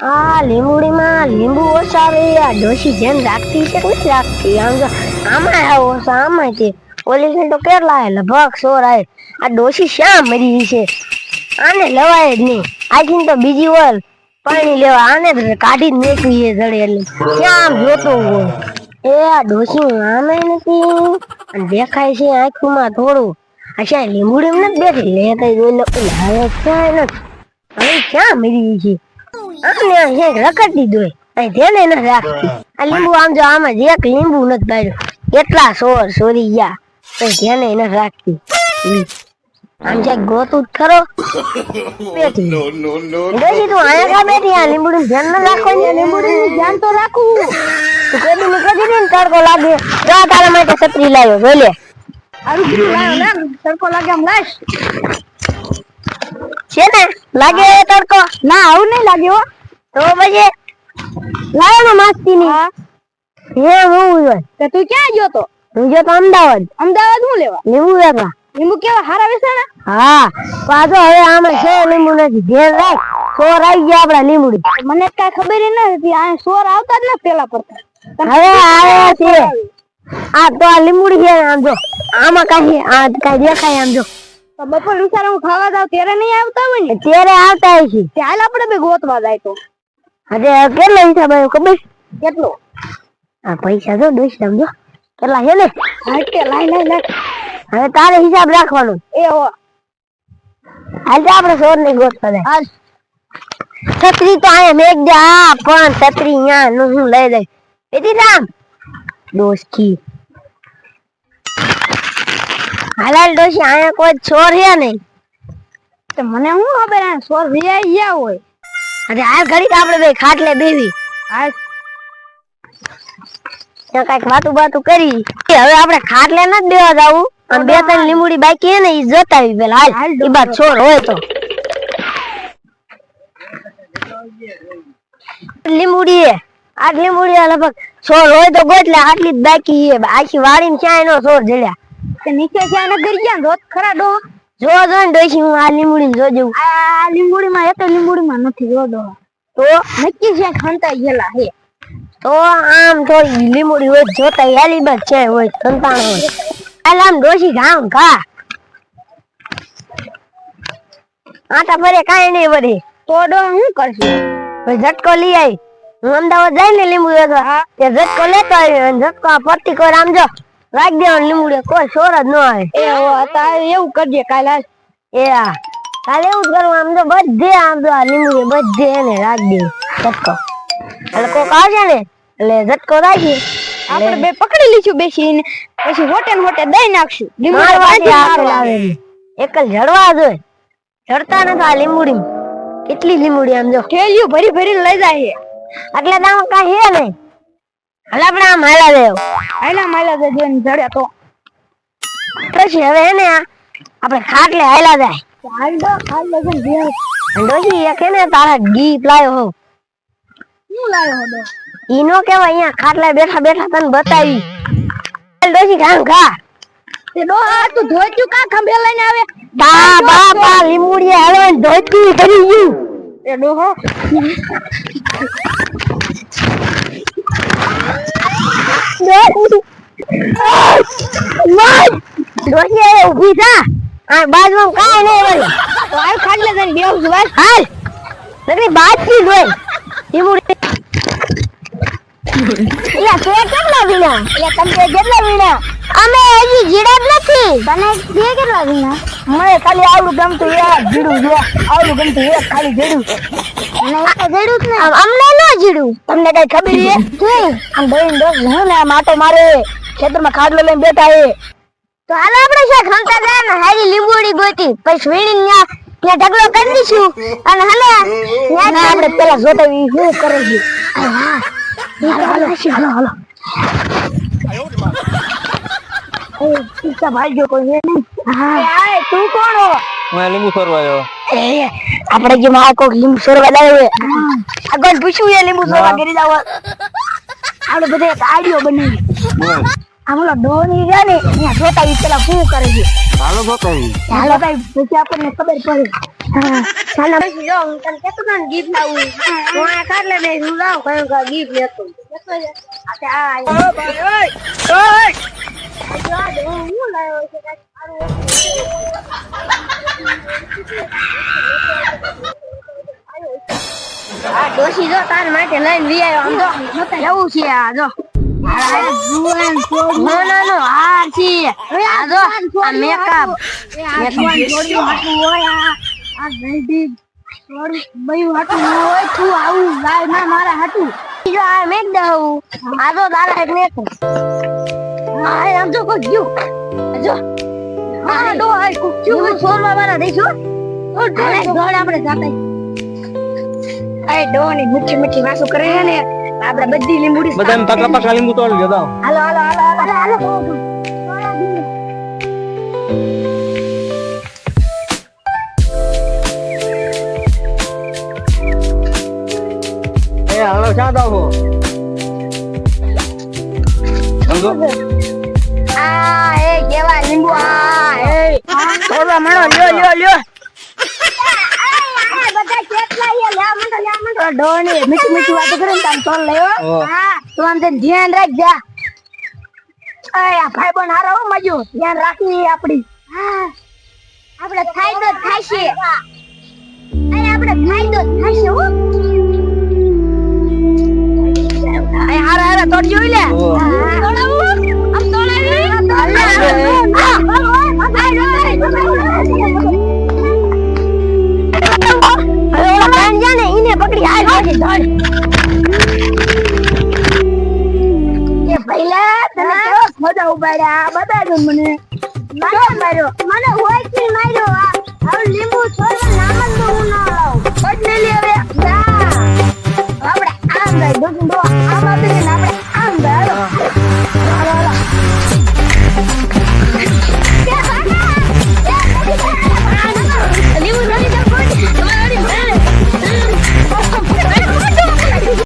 આ લીંબુડીમાં લીંબુ ઓછા આવે આ ડોશી જેમ રાખતી છે નથી રાખતી આમ જો આમાં ઓછા આમાં છે. ઓલી તો કેટલા હે લભક સોર આવે આ ડોશી શ્યાં મરી છે? આને લવાય જ નહીં. આખી તો બીજી વાર પાણી લેવા, આને કાઢી જ છે જડે એટલે. ક્યાં જોતો હોય? એ આ ડોશી આમે નથી. દેખાય છે આંખમાં થોડું. અચ્છા લીંબુડી નથી બેઠી? લે કઈ જોઈ લે. લાવે ક્યાં નથી. હવે ક્યાં મરી છે? આને અહીં રખડતી દોય અહીં ધ્યાને ન રાખતી આ લીંબુ આમ જો આમ જ એક લીંબુ નથી પાડ્યું કેટલા સોર સોરી ગયા. કઈ ધ્યાને એને રાખતી. આમ જ્યાં ગોતું જ ખરો. બેઠી તું આયા કા બેઠી? આ લીંબુડું ધ્યાન ના રાખો ને લીંબુડું ધ્યાન તો રાખવું તું કદી ને કદી ને તડકો લાગે. જા તારા માટે છત્રી લાવ્યો. બોલે આરું કીધું લાવ્યો લાગ તડકો લાગે આમ લાશ છે ને? લાગે એ તડકો? ના આવું નહીં લાગે હો. તો પછી? લાવો ને માસ્તી ની એ હું હોય. તો તું ક્યાં ગયો તો? હું ગયો તો અમદાવાદ. અમદાવાદ હું લેવા? લીંબુ વેચવા. લીંબુ કેવા હારા વેચાણા? હા. પાછો હવે આમાં છે લીંબુ નથી. ધ્યાન રાખ. સોર આવી ગયા આપડા લીંબુડી. મને કઈ ખબર ન નથી. આ સોર આવતા જ ને પેલા પડતા હવે આવે છે. આ તો આ લીંબુડી છે આમ જો. આમાં કઈ આ કઈ દેખાય આમ જો. બપોર વિચારે હું ખાવા જાવ ત્યારે નહીં આવતા હોય ને? ત્યારે આવતા હોય છે. ચાલ આપણે બે ગોતવા જાય તો. આજે કેટલો હિસાબ આવ્યો ખબર? કેટલો? આ પૈસા જો દોસ્ત સમજો. કેટલા છે ને? હા કે લાઈ લાઈ લાઈ. હવે તારે હિસાબ રાખવાનો. એ હો. હાલ તો આપણે સોર ને ગોતવા જાય. હાલ. છત્રી તો અહીંયા મેક દે. આ પણ છત્રી અહીંયા નું હું લઈ લઈ એથી રામ. દોસ્તી. હાલાલ ડોશી અહીંયા કોઈ ચોર હે નહીં. તો મને શું ખબર આ ચોર વિયાઈ ગયા હોય? અરે હાલ ઘડીક આપણે બે ખાટલે બેવી હા ત્યાં કંઈક વાતું બાતું કરી. હવે આપણે ખાટલે નથી દેવા જાવું. અને બે ત્રણ લીમડી બાકી હે ને ઈ જતાવી પેલા. હાલ હાલ ઈ બાદ છોડ હોય તો. લીમડી હે. આ લીંબુડી હે લગભગ. છોડ હોય તો ગોતલે આટલી જ બાકી હે. આખી વાડીમાં ક્યાંય નો છોડ જડ્યા. તે નીચે જ્યાં ન ગરી ગયા રોત ખરા ડો જો જો ડોશી હું આ લીંબુડી જોજુ આ લીંબુડીમાં એક લીંબુડીમાં નથી જો ડો તો નક્કી છે ખંતા ગયેલા હે. તો આમ થોડી લીંબુડી હોય જોતા હેલી બસ છે હોય ખંતા હોય. હાલ આમ ડોશી ગામ કા આટા ભરે કાઈ નહીં ભરે તો ડો શું કરશું? ભાઈ ઝટકો લઈ આવી હું અમદાવાદ જાય ને લીંબુ વેચવા તે ઝટકો લેતો આવ્યો ઝટકો આ પટ્ટી કોઈ આમ જો. રાખી દેવાનું લીંબુ કોઈ સોર જ ન આવે એ અત્યારે એવું કરજે કાલે એ હા કાલે એવું જ કરવું આમ તો બધે આમ તો આ લીંબુ બધે એને રાખ દે ઝટકો. એટલે કોક આવશે ને એટલે ઝટકો રાખી. આપણે બે પકડી લઈશું બેસીને પછી હોટે ને હોટે દઈ નાખશું. આપેલ મારવા. આવે. એકલ જડવા જોઈએ જડતા નથી આ લીમડી. કેટલી લીમડી આમ જો. થેલીઓ ભરી ભરી લઈ જાય એટલે દામ કાંઈ હે નહીં. હાલ આપણે આમ હાલા દેવ. આયલા માયલા દે જેને જડ્યા તો. પછી હવે હે ને આ આપણે ખાટલે હાલા જાય. હાલ દો હાલ દો જેને બે ડોશી એક હે તારા ગીત લાયો હો. હું લાયો હો ઈ નો કેવાય અહીંયા ખાટલે બેઠા બેઠા તને બતાવી. હાલ ડોશી ખામ ખા તે ડો આ તું ધોઈતું કા ખંભે લઈને આવે? બા બા બા લીંબુડીએ હલવાઈ ધોતી કરી ગયું. એ ડોહો. ડોશી ઊભી થા આ બાજુમાં કાંઈ નહીં વળી તો હાલ. ખાટલે જઈને બેહું છું બસ હાલ નકરી હોય યા તે કેટલા વીણા યા તમે કેટલા વીણા અમે હજી જીડા જ નથી. તને તે કેટલા વીણા મને ખાલી આવડું ગમતું એક જીડું છે. આવડું ગમતું એક ખાલી જીડું અને એક જીડું જ ને અમને ન જીડું તમને કઈ ખબર છે? આમ ભાઈ દોસ્ત હું ને આમ આટો મારે. ખેતરમાં ખાડલો લઈને બેઠા એ તો હાલ આપણે છે ખંતા ગયા ને હારી લીંબુડી ગોતી. પછી વીણી ત્યાં ત્યાં ઢગલો કરી દઈશું. અને હાલે આપણે પેલા જોતા શું કરે છે? હા. હાલો જો લીંબુ સોરવા આવ્યો. જે માં કોક લીંબુ સોરવા લાવે આગળ પૂછ્યું એ લીંબુ સોરવા કરી જાવ આપણે બધે એક આડિયો બનાવી. બોલ. આમ ઓલો ડોની રહ્યા ને જોતા પેલા શું કરે છે? હાલો જોતા હાલો ભાઈ પછી આપણને ખબર પડે. સાલા પછી જો હું તને હતો ને ગીત લાવું હું આ કાઢલે બે હું લાવ કયો ગીત લેતો લેતો જા. આ તે આ આવ્યો. આ જો આ જો હું લાવ્યો છે કાંઈક સારું આ a જો તાર માટે લઈને વી આવ્યો હાટું ન હોય તું આવું લાય ના મારા હાટું. જો આ મેં આ દઉં. આ તો તારા એક મેં હા આમ તો કોઈ ગયું. જો. હા ડો આ કુક્યું સોરવા વાળા દેખો તો ડોળે આપણે જાતા. એ ડોની મીઠી મીઠી વાસો કરે છે ને આપણે બધી લીંબુડી બધા પાકા પાકા લીંબુ તોડી લેતા હાલો હાલો હાલો હાલો હાલો. ક્યાં જાવ છો સમજો? આ એ કેવા લીંબુ આ એ. છોડવા મળો લ્યો લ્યો લ્યો. બધા કેટલા લે લે મંડો લે મંડો. ડોની મીઠી મીઠી વાતો કરે ને તામ તોલ લેવો હા. તું આમ તેને ધ્યાન રાખજે આ ભાઈ બન હારો મજો. ધ્યાન રાખી આપડી. હા. આપણે ફાયદો થશે અરે આપણે ફાયદો થશે હો. અય હારા હારા તોડજો લે. ઓહ. તોડાવું આમ તોડાવી ઈને પકડી હાલ એ પહેલા તને કેવો ઉપાડ્યા મને મને માર્યો મને હોય કે માર્યો આ લીંબુ છોડવા નામ જ હું. ના લાવ પડ ને લે હવે ઈદો ગુંડો આ બાપે નાપડે